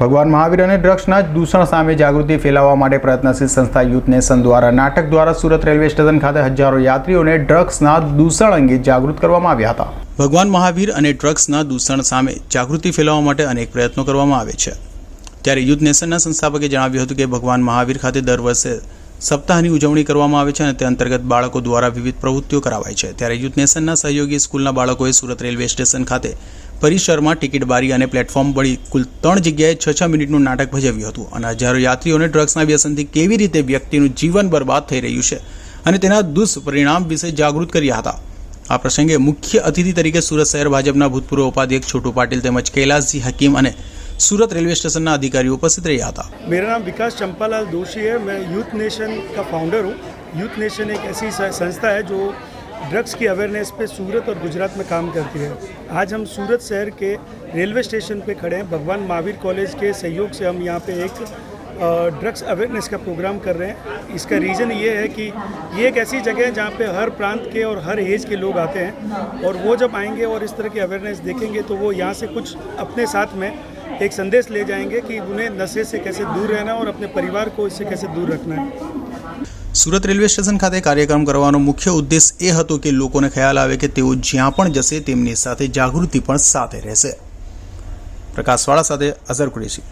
ભગવાન મહાવીર અને ડ્રગ્સના દૂષણ સામે જાગૃતિ ફેલાવવા માટે પ્રયત્નશીલ સંસ્થા યુથ નેશન દ્વારા નાટક દ્વારા સુરત રેલવે સ્ટેશન ખાતે હજારો યાત્રીઓને ડ્રગ્સના દૂષણ અંગે જાગૃત કરવામાં આવ્યા હતા. ભગવાન મહાવીર અને ડ્રગ્સના દૂષણ સામે જાગૃતિ ફેલાવવા માટે અનેક પ્રયત્નો કરવામાં આવે છે. ત્યારે યુથ નેશનના સંસ્થાપકે જણાવ્યું હતું કે ભગવાન મહાવીર ખાતે દર વર્ષે સપ્તાહની ઉજવણી કરવામાં આવે છે અને તે અંતર્ગત બાળકો દ્વારા વિવિધ પ્રવૃત્તિઓ કરાવાય છે. ત્યારે યુથ નેશનના સહયોગી સ્કૂલના બાળકોએ સુરત રેલવે સ્ટેશન ખાતે પરિસરમાં ટિકિટ બારી અને પ્લેટફોર્મ બળી કુલ ત્રણ જગ્યાએ છ છ મિનિટનું નાટક ભજવ્યું હતું અને હજારો યાત્રીઓને ડ્રગ્સના વ્યસનથી કેવી રીતે વ્યક્તિનું જીવન બરબાદ થઈ રહ્યું છે અને તેના દુષ્પરિણામ વિશે જાગૃત કર્યા હતા આ પ્રસંગે મુખ્ય અતિથિ તરીકે સુરત શહેર ભાજપના ભૂતપૂર્વ ઉપાધ્યક્ષ છોટુ પાટીલ તેમજ કૈલાસજી હકીમ અને સુરત रेलवे स्टेशन अधिकारियों उपस्थित રહ્યા હતા मेरा नाम विकास चंपालाल दोषी है मैं यूथ नेशन का फाउंडर हूँ यूथ नेशन एक ऐसी स- संस्था है जो ड्रग्स की अवेयरनेस पे सूरत और गुजरात में काम करती है। आज हम सूरत शहर के रेलवे स्टेशन पे खड़े हैं। भगवान महावीर कॉलेज के सहयोग से हम यहाँ पे एक ड्रग्स अवेयरनेस का प्रोग्राम कर रहे हैं। इसका रीज़न ये है कि ये एक ऐसी जगह है जहाँ पे हर प्रांत के और हर एज के लोग आते हैं और वो जब आएँगे और इस तरह की अवेयरनेस देखेंगे तो वो यहाँ से कुछ अपने साथ में एक संदेश ले जाएँगे कि उन्हें नशे से कैसे दूर रहना और अपने परिवार को इससे कैसे दूर रखना है। સુરત રેલવે સ્ટેશન ખાતે કાર્યક્રમ કરવાનો મુખ્ય ઉદ્દેશ એ હતો કે લોકોને ખ્યાલ આવે કે તેઓ જ્યાં પણ જશે તેમની સાથે જાગૃતિ પણ સાથે રહેશે. પ્રકાશવાળા સાથે અઝર કુરેશી.